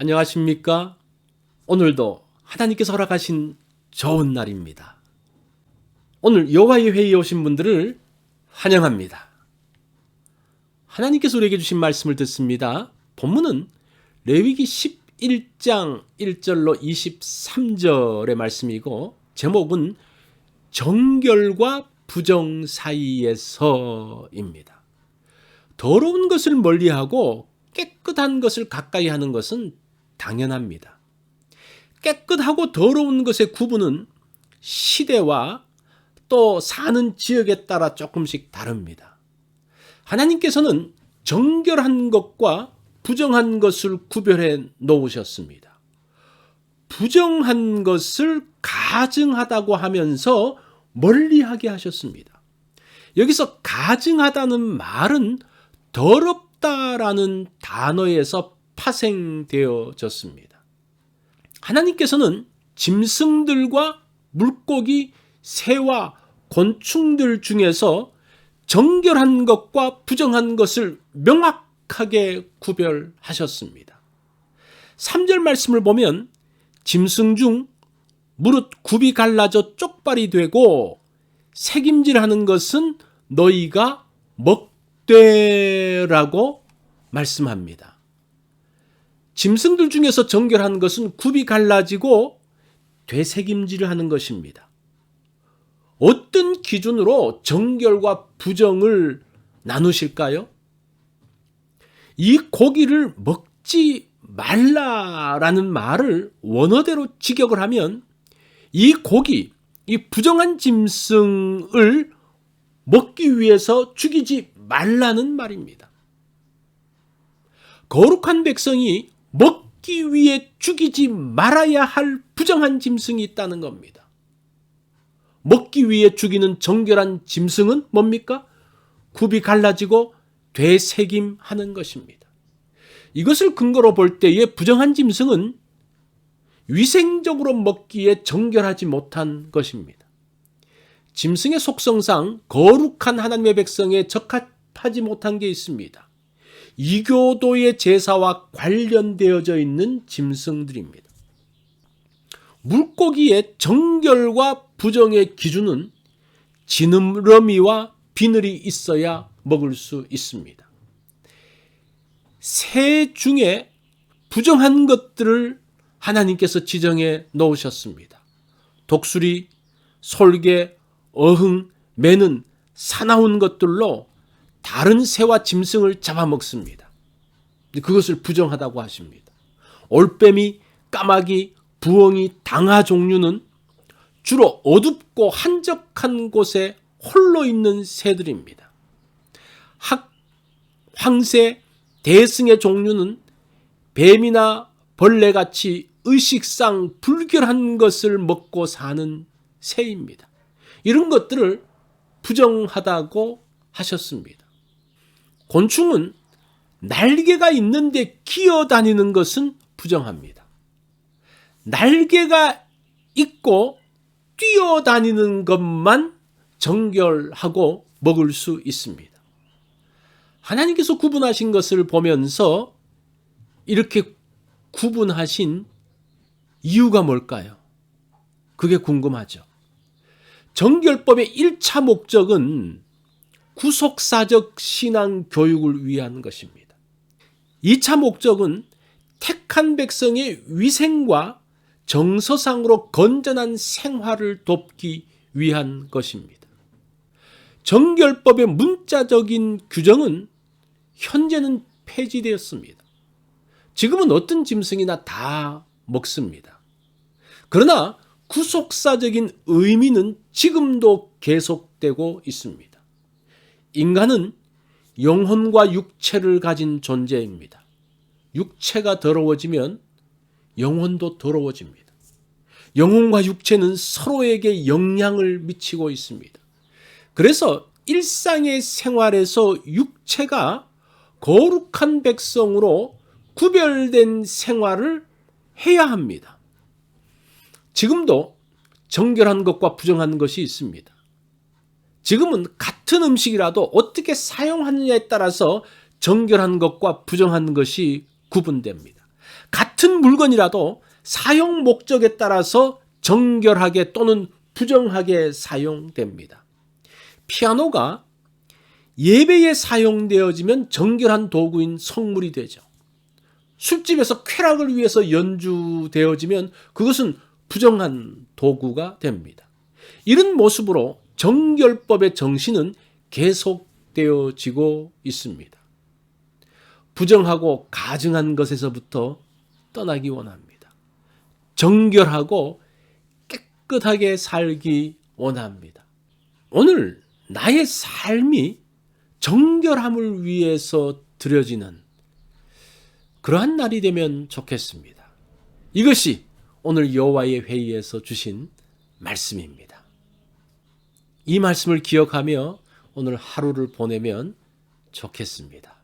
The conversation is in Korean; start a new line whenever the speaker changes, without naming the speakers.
안녕하십니까? 오늘도 하나님께서 허락하신 좋은 날입니다. 오늘 여호와의 회의에 오신 분들을 환영합니다. 하나님께서 우리에게 주신 말씀을 듣습니다. 본문은 레위기 11장 1절로 23절의 말씀이고 제목은 정결과 부정 사이에서입니다. 더러운 것을 멀리하고 깨끗한 것을 가까이 하는 것은 당연합니다. 깨끗하고 더러운 것의 구분은 시대와 또 사는 지역에 따라 조금씩 다릅니다. 하나님께서는 정결한 것과 부정한 것을 구별해 놓으셨습니다. 부정한 것을 가증하다고 하면서 멀리하게 하셨습니다. 여기서 가증하다는 말은 더럽다라는 단어에서 파생되어졌습니다. 하나님께서는 짐승들과 물고기, 새와 곤충들 중에서 정결한 것과 부정한 것을 명확하게 구별하셨습니다. 3절 말씀을 보면 짐승 중 무릇 굽이 갈라져 쪽발이 되고 색임질하는 것은 너희가 먹되라고 말씀합니다. 짐승들 중에서 정결한 것은 굽이 갈라지고 되새김질을 하는 것입니다. 어떤 기준으로 정결과 부정을 나누실까요? 이 고기를 먹지 말라라는 말을 원어대로 직역을 하면 이 고기, 이 부정한 짐승을 먹기 위해서 죽이지 말라는 말입니다. 거룩한 백성이 먹기 위해 죽이지 말아야 할 부정한 짐승이 있다는 겁니다. 먹기 위해 죽이는 정결한 짐승은 뭡니까? 굽이 갈라지고 되새김하는 것입니다. 이것을 근거로 볼 때에 부정한 짐승은 위생적으로 먹기에 정결하지 못한 것입니다. 짐승의 속성상 거룩한 하나님의 백성에 적합하지 못한 게 있습니다. 이교도의 제사와 관련되어져 있는 짐승들입니다. 물고기의 정결과 부정의 기준은 지느러미와 비늘이 있어야 먹을 수 있습니다. 새 중에 부정한 것들을 하나님께서 지정해 놓으셨습니다. 독수리, 솔개, 어흥, 매는 사나운 것들로 다른 새와 짐승을 잡아먹습니다. 그것을 부정하다고 하십니다. 올빼미, 까마귀, 부엉이, 당하 종류는 주로 어둡고 한적한 곳에 홀로 있는 새들입니다. 학, 황새, 대승의 종류는 뱀이나 벌레같이 의식상 불결한 것을 먹고 사는 새입니다. 이런 것들을 부정하다고 하셨습니다. 곤충은 날개가 있는데 기어다니는 것은 부정합니다. 날개가 있고 뛰어다니는 것만 정결하고 먹을 수 있습니다. 하나님께서 구분하신 것을 보면서 이렇게 구분하신 이유가 뭘까요? 그게 궁금하죠. 정결법의 1차 목적은 구속사적 신앙 교육을 위한 것입니다. 2차 목적은 택한 백성의 위생과 정서상으로 건전한 생활을 돕기 위한 것입니다. 정결법의 문자적인 규정은 현재는 폐지되었습니다. 지금은 어떤 짐승이나 다 먹습니다. 그러나 구속사적인 의미는 지금도 계속되고 있습니다. 인간은 영혼과 육체를 가진 존재입니다. 육체가 더러워지면 영혼도 더러워집니다. 영혼과 육체는 서로에게 영향을 미치고 있습니다. 그래서 일상의 생활에서 육체가 거룩한 백성으로 구별된 생활을 해야 합니다. 지금도 정결한 것과 부정한 것이 있습니다. 지금은 같은 음식이라도 어떻게 사용하느냐에 따라서 정결한 것과 부정한 것이 구분됩니다. 같은 물건이라도 사용 목적에 따라서 정결하게 또는 부정하게 사용됩니다. 피아노가 예배에 사용되어지면 정결한 도구인 성물이 되죠. 술집에서 쾌락을 위해서 연주되어지면 그것은 부정한 도구가 됩니다. 이런 모습으로 정결법의 정신은 계속되어지고 있습니다. 부정하고 가증한 것에서부터 떠나기 원합니다. 정결하고 깨끗하게 살기 원합니다. 오늘 나의 삶이 정결함을 위해서 드려지는 그러한 날이 되면 좋겠습니다. 이것이 오늘 여호와의 회의에서 주신 말씀입니다. 이 말씀을 기억하며 오늘 하루를 보내면 좋겠습니다.